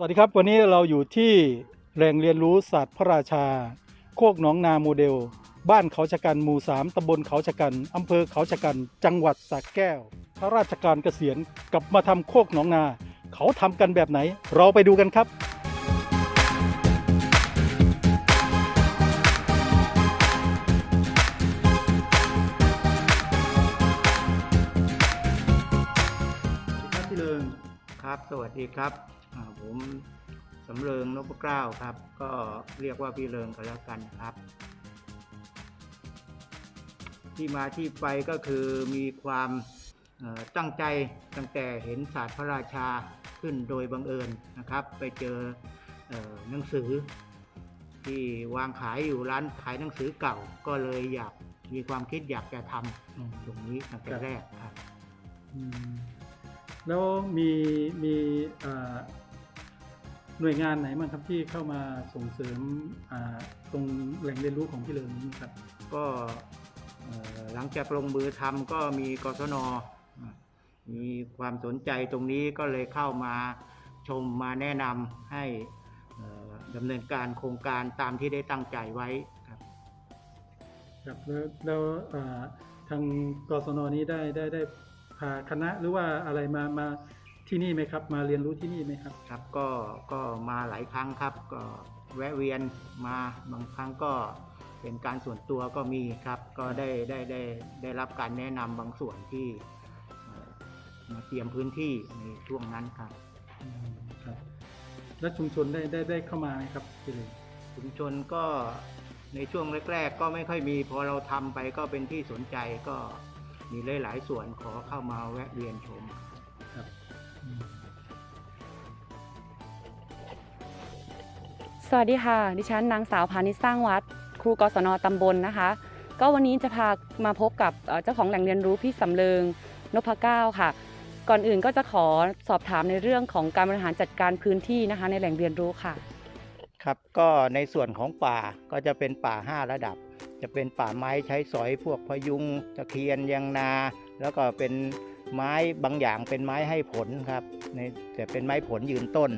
สวัสดีครับวันนี้เราอยู่ที่แหล่งเรียนรู้ศาสตร์พระราชา โคกหนองนาโมเดล บ้านเขาชะกันหมู่สามตำบลเขาชะกันอำเภอเขาชะกัน จังหวัดสระแก้วพระราชการเกษียณกลับมาทำโคกหนองนา เขาทำกันแบบไหน เราไปดูกันครับ ครับพี่เลิงครับ สวัสดีครับ ผมสำเริงนพเกล้าครับ ก็เรียกว่าพี่เริงก็แล้วกันครับ ที่มาที่ไปก็คือมีความเอ่อตั้งใจตั้งแต่เห็นศาสตร์พระราชาขึ้นโดยบังเอิญนะครับ ไปเจอเออหนังสือ ที่วางขายอยู่ร้านขายหนังสือเก่าก็เลยอยากมีความคิดอยากจะทำตรงนี้ตั้งแต่แรกครับอืมแล้วมีมีเอ่อ หน่วยงานไหนบ้างครับที่เข้ามาส่งเสริมอ่าตรงแหล่งเรียนรู้ของพี่เลิงนี้ครับ ก็เอ่อหลังจากลงมือทำก็มีกศนอะมีความสนใจตรงนี้ก็เลยเข้ามาชมมาแนะนำให้เอ่อดำเนินการโครงการตามที่ได้ตั้งใจไว้ครับครับแล้วแล้วเอ่อทางกศนนี้ได้ได้ได้พาคณะหรือว่าอะไรมามา ที่นี่ไหมครับ มาเรียนรู้ที่นี่ไหมครับ ครับก็ก็มาหลายครั้งครับ ก็แวะเวียนมาบางครั้งก็เป็นการส่วนตัวก็มีครับ ก็ได้ได้ได้ได้รับการแนะนำบางส่วนที่เอ่อมาเตรียมพื้นที่ในช่วงนั้นครับ อืมครับ แล้วชุมชนได้ได้ได้เข้ามาไหมครับพี่เลิงชุมชนก็ในช่วงแรก ๆ ก็ไม่ค่อยมีพอเราทำไปก็เป็นที่สนใจก็มีหลายๆส่วนขอเข้ามาแวะเวียนชมครับอืม สวัสดีค่ะ ดิฉันนางสาวพานิสร้างวัด ครูกศนตำบลนะคะ ก็วันนี้จะพามาพบกับเอ่อเจ้าของแหล่งเรียนรู้พี่สำเริงนพเก้าค่ะ ก่อนอื่นก็จะขอสอบถามในเรื่องของการบริหารจัดการพื้นที่นะคะ ในแหล่งเรียนรู้ค่ะ ครับก็ในส่วนของป่าก็จะเป็นป่า 5 ระดับ จะเป็นป่าไม้ใช้สอยพวกพยุงตะเคียนยางนา แล้วก็เป็น ไม้บางอย่างเป็นไม้ให้ผลครับในแต่เป็นไม้ผลยืนต้น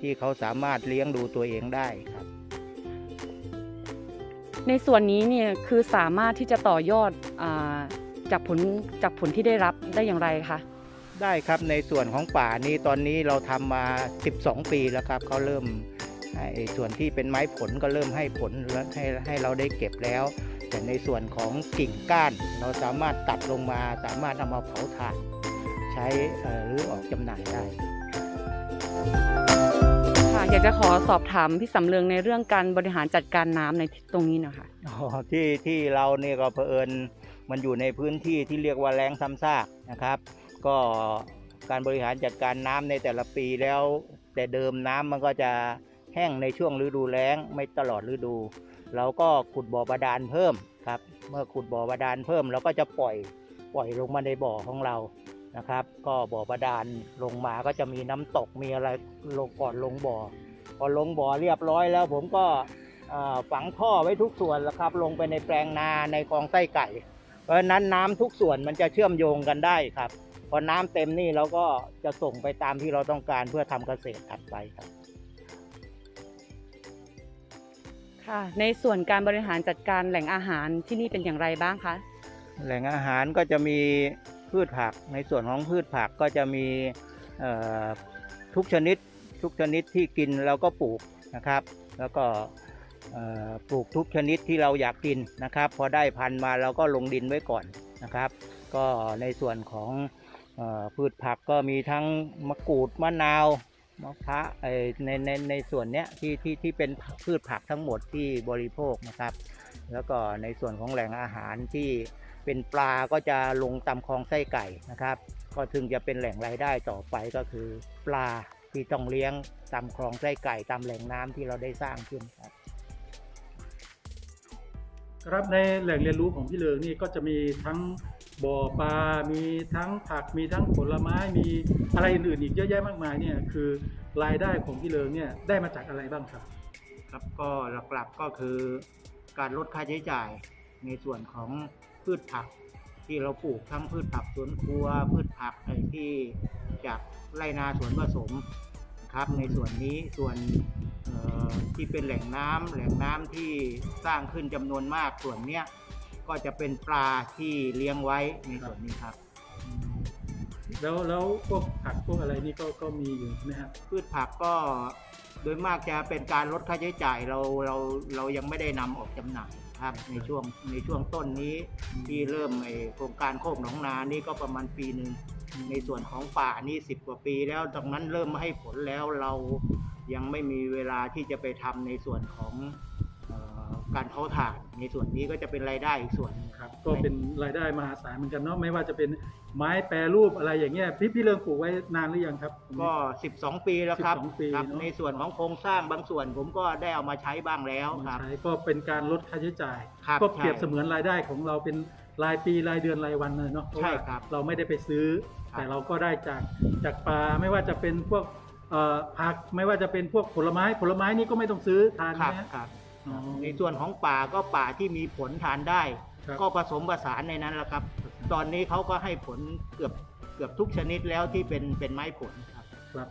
ที่เขาสามารถเลี้ยงดูตัวเองได้ครับ ในส่วนนี้เนี่ยคือสามารถที่จะต่อยอดอาจากผลจากผลที่ได้รับได้อย่างไรคะได้ครับในส่วนของป่านี้ตอนนี้เราทำมา 12 ปีแล้วครับเขาเริ่มให้ส่วนที่เป็นไม้ผลก็เริ่มให้ผลแล้วให้ให้เราได้เก็บแล้ว แต่ในส่วนของกิ่งก้าน เราสามารถตัดลงมา สามารถเอามาเผาถ่าน ใช้เอ่อหรือออกจำหน่ายได้ค่ะอยากจะขอสอบถามพี่สำเริงในเรื่องการบริหารจัดการน้ำในตรงนี้หนะคะอ๋อที่ที่เราเนี่ยก็เผอิญมันอยู่ในพื้นที่ที่เรียกว่าแรงซ้ำซากนะครับ ก็การบริหารจัดการน้ำในแต่ละปีแล้ว แต่เดิมน้ำมันก็จะแห้งในช่วงฤดูแล้งไม่ตลอดฤดู เราก็ขุดบ่อบาดาลเพิ่มครับ เมื่อขุดบ่อบาดาลเพิ่มเราก็จะปล่อยปล่อยลงมาในบ่อของเรา นะครับ ก็บ่อบาดาลลงมาก็จะมีน้ำตกมีอะไรลงก่อนลงบ่อพอลงบ่อเรียบร้อยแล้ว ผมก็เอ่อฝังท่อไว้ทุกส่วนแล้วครับ ลงไปในแปลงนาในกองไส้ไก่ เพราะฉะนั้นน้ำทุกส่วนมันจะเชื่อมโยงกันได้ครับพอน้ำเต็มนี่เราก็จะส่งไปตามที่เราต้องการเพื่อทำเกษตรถัดไปครับค่ะในส่วนการบริหารจัดการแหล่งอาหารที่นี่เป็นอย่างไรบ้างคะ แหล่งอาหารก็จะมี พืชผัก ในส่วนของพืชผักก็จะมีทุกชนิดทุกชนิดที่กินเราก็ปลูกนะครับ แล้วก็ปลูกทุกชนิดที่เราอยากกินนะครับ พอได้พันธุ์มาเราก็ลงดินไว้ก่อนนะครับ ก็ในส่วนของออพืชผักก็มีทั้งมะกรูดมะนาวมะพร้าวในในในส่วนเนี้ยที่ที่ที่เป็นพืชผักทั้งหมดที่บริโภคนะครับ แล้วก็ในส่วนของแหล่งอาหารที่ เป็นปลาก็จะลงตามคลองไส้ไก่นะครับ ก็ถึงจะเป็นแหล่งรายได้ต่อไปก็คือปลาที่ต้องเลี้ยงตามคลองไส้ไก่ตามแหล่งน้ำที่เราได้สร้างขึ้นครับครับในแหล่งเรียนรู้ของพี่เลิงนี่ก็จะมีทั้งบ่อปลา มีทั้งผัก มีทั้งผลไม้ มีอะไรอื่นๆอีกเยอะแยะมากมายเนี่ยคือรายได้ของพี่เลิงเนี่ยได้มาจากอะไรบ้างครับ ครับก็หลักๆก็คือการลดค่าใช้จ่ายในส่วนของ พืชผัก ที่เราปลูกทั้งพืชผักสวนครัว พืชผักไอ้ที่จากไรนาสวนผสมครับในส่วนนี้ส่วนเอ่อที่เป็นแหล่งน้ำแหล่งน้ำที่สร้างขึ้นจำนวนมากส่วนเนี้ยก็จะเป็นปลาที่เลี้ยงไว้ในส่วนนี้ครับ แล้วแล้วพวกผักพวกอะไรนี่ก็ก็มีอยู่ใช่ไหมครับพืชผักก็โดยมากจะเป็นการลดค่าใช้จ่ายเราเราเรายังไม่ได้นำออกจำหน่าย ครับในช่วงในช่วงต้นนี้ที่เริ่มไอโครงการโคกหนองนานี่ก็ประมาณปีหนึ่งในส่วนของป่านี่สิบกว่าปีแล้วตรงนั้นเริ่มให้ผลแล้วเรายังไม่มีเวลาที่จะไปทำในส่วนของเอ่อ การเผาถ่านในส่วนนี้ก็จะเป็นรายได้อีกส่วนหนึ่งครับ ก็เป็นรายได้มหาศาลเหมือนกันเนาะไม่ว่าจะเป็นไม้แปรรูปอะไรอย่างเงี้ยพี่พี่เริ่มปลูกไว้นานหรือยังครับ ก็ 12 ปีแล้วครับ12ปีครับเนอะ ในส่วนของโครงสร้างบางส่วนผมก็ได้เอามาใช้บ้างแล้วมาครับ ใช้ก็เป็นการลดค่าใช้จ่าย ครับก็เปรียบใช่เสมือนรายได้ของเราเป็นรายปีรายเดือนรายวันเลยเนาะเพราะใช่ว่าครับเราไม่ได้ไปซื้อ ครับ แต่เราก็ได้จากจากปลาไม่ว่าจะเป็นพวกเอ่อผักไม่ว่าจะเป็นพวกผลไม้ผลไม้นี่ก็ไม่ต้องซื้อทานครับนะครับ อ๋อ ในส่วนของป่าก็ป่าที่มีผลทานได้ ครับก็ผสมผสานในนั้นแหละครับ ตอนนี้เขาก็ให้ผลเกือบเกือบทุกชนิดแล้วที่เป็นเป็นไม้ผลครับ ครับ